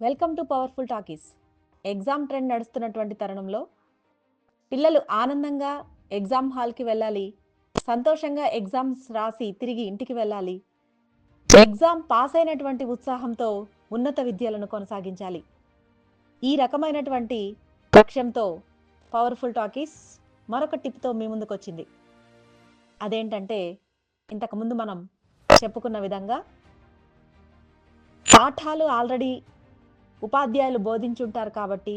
Welcome to powerful talkies. Exam trend నడుస్తున్నటువంటి తరుణంలో పిల్లలు ఆనందంగా ఎగ్జామ్ హాల్కి వెళ్ళాలి సంతోషంగా ఎగ్జామ్స్ రాసి తిరిగి ఇంటికి వెళ్ళాలి ఎగ్జామ్ పాస్ అయినటువంటి ఉత్సాహంతో ఉన్నత విద్యలను కొనసాగించాలి. ఈ రకమైనటువంటి లక్ష్యంతో పవర్ఫుల్ టాకీస్ మరొక టిప్తో మీ ముందుకు వచ్చింది అదేంటంటే ఇంతకుముందు మనం చెప్పుకున్న విధంగా పాఠాలు ఆల్రెడీ ఉపాధ్యాయులు బోధించుంటారు కాబట్టి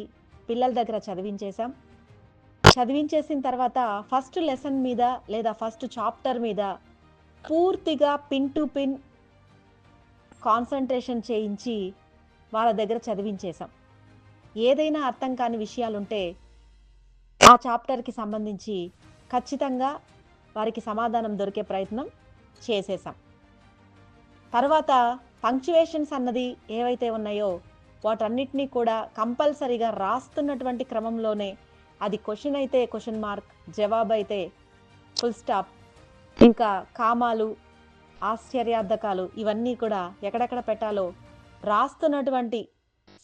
పిల్లల దగ్గర చదివించేశాం. చదివించేసిన తర్వాత ఫస్ట్ లెసన్ మీద లేదా ఫస్ట్ చాప్టర్ మీద పూర్తిగా పిన్ టు పిన్ కాన్సన్ట్రేషన్ చేయించి వాళ్ళ దగ్గర చదివించేశాం. ఏదైనా అర్థం కాని విషయాలుంటే ఆ చాప్టర్కి సంబంధించి ఖచ్చితంగా వారికి సమాధానం దొరికే ప్రయత్నం చేసేసాం తర్వాత పంక్చువేషన్స్ అన్నది ఏవైతే ఉన్నాయో వాటన్నిటినీ కూడా కంపల్సరీగా రాస్తున్నటువంటి క్రమంలోనే అది క్వశ్చన్ అయితే క్వశ్చన్ మార్క్ జవాబు అయితే ఫుల్ స్టాప్. ఇంకా కామాలు ఆశ్చర్యార్థకాలు ఇవన్నీ కూడా ఎక్కడెక్కడ పెట్టాలో రాస్తున్నటువంటి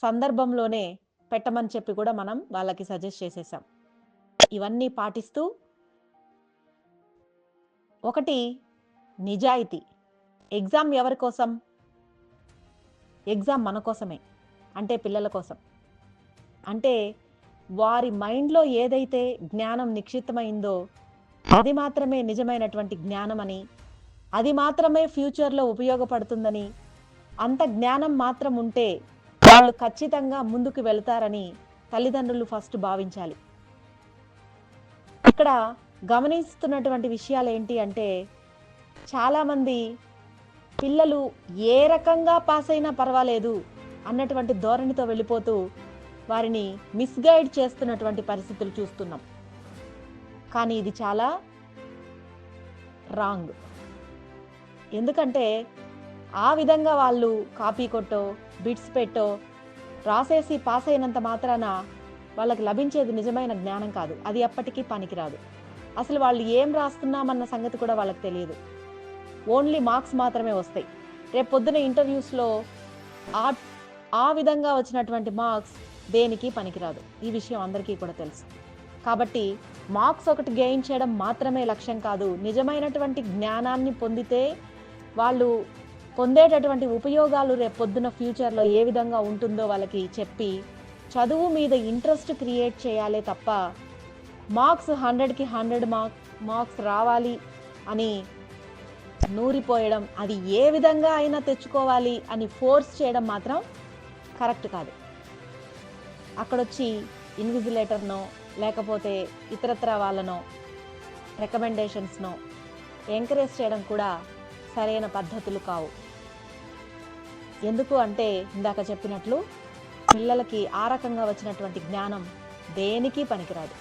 సందర్భంలోనే పెట్టమని చెప్పి కూడా మనం వాళ్ళకి సజెస్ట్ చేసేసాం. ఇవన్నీ పాటిస్తూ ఒకటి నిజాయితీ. ఎగ్జామ్ ఎవరి కోసం? ఎగ్జామ్ మన కోసమే. అంటే పిల్లల కోసం. అంటే వారి మైండ్లో ఏదైతే జ్ఞానం నిక్షిప్తమైందో అది మాత్రమే నిజమైనటువంటి జ్ఞానం అని అది మాత్రమే ఫ్యూచర్లో ఉపయోగపడుతుందని అంత జ్ఞానం మాత్రం ఉంటే వాళ్ళు ఖచ్చితంగా ముందుకు వెళ్తారని తల్లిదండ్రులు ఫస్ట్ భావించాలి. ఇక్కడ గమనిస్తున్నటువంటి విషయాలు ఏంటి అంటే చాలామంది పిల్లలు ఏ రకంగా పాస్ అయినా పర్వాలేదు. అన్నటువంటి ధోరణితో వెళ్ళిపోతూ వారిని మిస్గైడ్ చేస్తున్నటువంటి పరిస్థితులు చూస్తున్నాం. కానీ ఇది చాలా రాంగ్ ఎందుకంటే ఆ విధంగా వాళ్ళు కాపీ కొట్టో బిట్స్ పెట్టో రాసేసి పాస్ అయినంత మాత్రాన వాళ్ళకి లభించేది నిజమైన జ్ఞానం కాదు. అది ఎప్పటికీ పనికిరాదు. అసలు వాళ్ళు ఏం రాస్తున్నామన్న సంగతి కూడా వాళ్ళకి తెలియదు. ఓన్లీ మార్క్స్ మాత్రమే వస్తాయి. రేపు పొద్దున ఇంటర్వ్యూస్లో ఆ ఆ విధంగా వచ్చినటువంటి మార్క్స్ దేనికి పనికిరాదు? ఈ విషయం అందరికీ కూడా తెలుసు. కాబట్టి మార్క్స్ ఒకటి గెయిన్ చేయడం మాత్రమే లక్ష్యం కాదు. నిజమైనటువంటి జ్ఞానాన్ని పొందితే వాళ్ళు పొందేటటువంటి ఉపయోగాలు రేపు పొద్దున ఫ్యూచర్లో ఏ విధంగా ఉంటుందో వాళ్ళకి చెప్పి చదువు మీద ఇంట్రెస్ట్ క్రియేట్ చేయాలే తప్ప మార్క్స్ హండ్రెడ్కి హండ్రెడ్ మార్క్ మార్క్స్ రావాలి అని నూరిపోయడం అది ఏ విధంగా అయినా తెచ్చుకోవాలి అని ఫోర్స్ చేయడం మాత్రం కరెక్ట్ కాదు. అక్కడొచ్చి ఇన్విజిలేటర్నో లేకపోతే ఇతరత్ర వాళ్ళనో రికమెండేషన్స్నో ఎంకరేజ్ చేయడం కూడా సరైన పద్ధతులు కావు. ఎందుకు అంటే ఇందాక చెప్పినట్లు పిల్లలకి ఆ రకంగా వచ్చినటువంటి జ్ఞానం దేనికి పనికిరాదు.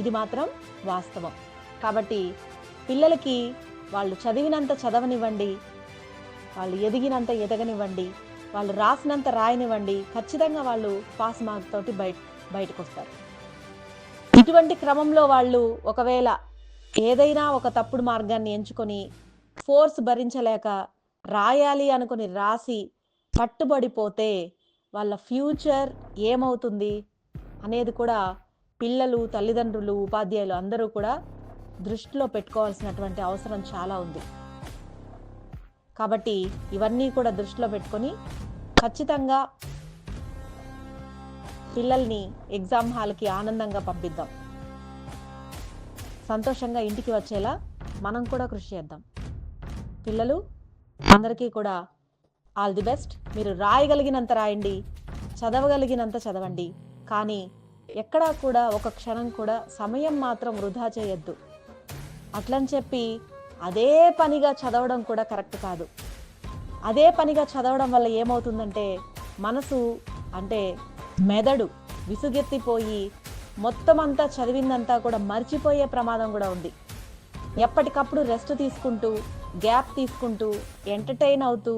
ఇది మాత్రం వాస్తవం. కాబట్టి పిల్లలకి వాళ్ళు చదివినంత చదవనివ్వండి వాళ్ళు ఎదిగినంత ఎదగనివ్వండి వాళ్ళు రాసినంత రాయనివ్వండి ఖచ్చితంగా వాళ్ళు పాస్ మార్క్ తోటి బయట బయటకు వస్తారు ఇటువంటి క్రమంలో వాళ్ళు ఒకవేళ ఏదైనా ఒక తప్పుడు మార్గాన్ని ఎంచుకొని ఫోర్స్ భరించలేక రాయాలి అనుకుని రాసి పట్టుబడిపోతే వాళ్ళ ఫ్యూచర్ ఏమవుతుంది అనేది కూడా పిల్లలు తల్లిదండ్రులు ఉపాధ్యాయులు అందరూ కూడా దృష్టిలో పెట్టుకోవాల్సినటువంటి అవసరం చాలా ఉంది. కాబట్టి ఇవన్నీ కూడా దృష్టిలో పెట్టుకొని ఖచ్చితంగా పిల్లల్ని ఎగ్జామ్ హాల్కి ఆనందంగా పంపిద్దాం. సంతోషంగా ఇంటికి వచ్చేలా మనం కూడా కృషి చేద్దాం. పిల్లలు అందరికీ కూడా ఆల్ ది బెస్ట్. మీరు రాయగలిగినంత రాయండి చదవగలిగినంత చదవండి. కానీ ఎక్కడా కూడా ఒక క్షణం కూడా సమయం మాత్రం వృధా చేయొద్దు. అట్లని చెప్పి అదే పనిగా చదవడం కూడా కరెక్ట్ కాదు. అదే పనిగా చదవడం వల్ల ఏమవుతుందంటే మనసు అంటే మెదడు విసుగెత్తిపోయి మొత్తం అంతా చదివిందంతా కూడా మర్చిపోయే ప్రమాదం కూడా ఉంది. ఎప్పటికప్పుడు రెస్ట్ తీసుకుంటూ గ్యాప్ తీసుకుంటూ ఎంటర్టైన్ అవుతూ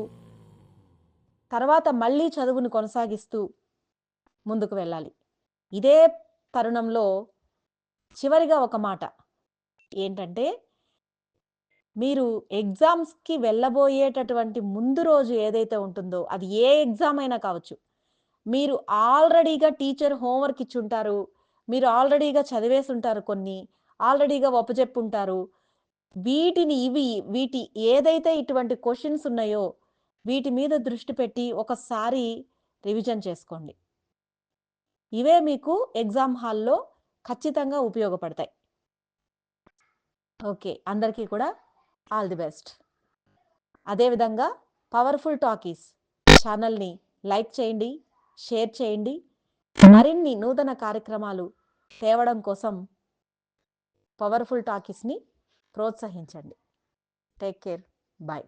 తర్వాత మళ్ళీ చదువును కొనసాగిస్తూ ముందుకు వెళ్ళాలి. ఇదే తరుణంలో చివరిగా ఒక మాట. ఏంటంటే మీరు ఎగ్జామ్స్కి వెళ్ళబోయేటటువంటి ముందు రోజు ఏదైతే ఉంటుందో అది ఏ ఎగ్జామ్ అయినా కావచ్చు. మీరు ఆల్రెడీగా టీచర్ హోంవర్క్ ఇచ్చి ఉంటారు మీరు ఆల్రెడీగా చదివేసి ఉంటారు కొన్ని ఆల్రెడీగా ఒప్పజెప్పుంటారు. వీటిని ఇవి వీటి ఏదైతే ఇటువంటి క్వశ్చన్స్ ఉన్నాయో వీటి మీద దృష్టి పెట్టి ఒకసారి రివిజన్ చేసుకోండి. ఇవే మీకు ఎగ్జామ్ హాల్లో ఖచ్చితంగా ఉపయోగపడతాయి. ఓకే. అందరికీ కూడా ఆల్ ది బెస్ట్. అదేవిధంగా పవర్ఫుల్ టాకీస్ ఛానల్ని లైక్ చేయండి షేర్ చేయండి. మరిన్ని నూతన కార్యక్రమాలు తేవడం కోసం పవర్ఫుల్ టాకీస్ని ప్రోత్సహించండి. Take care. బాయ్.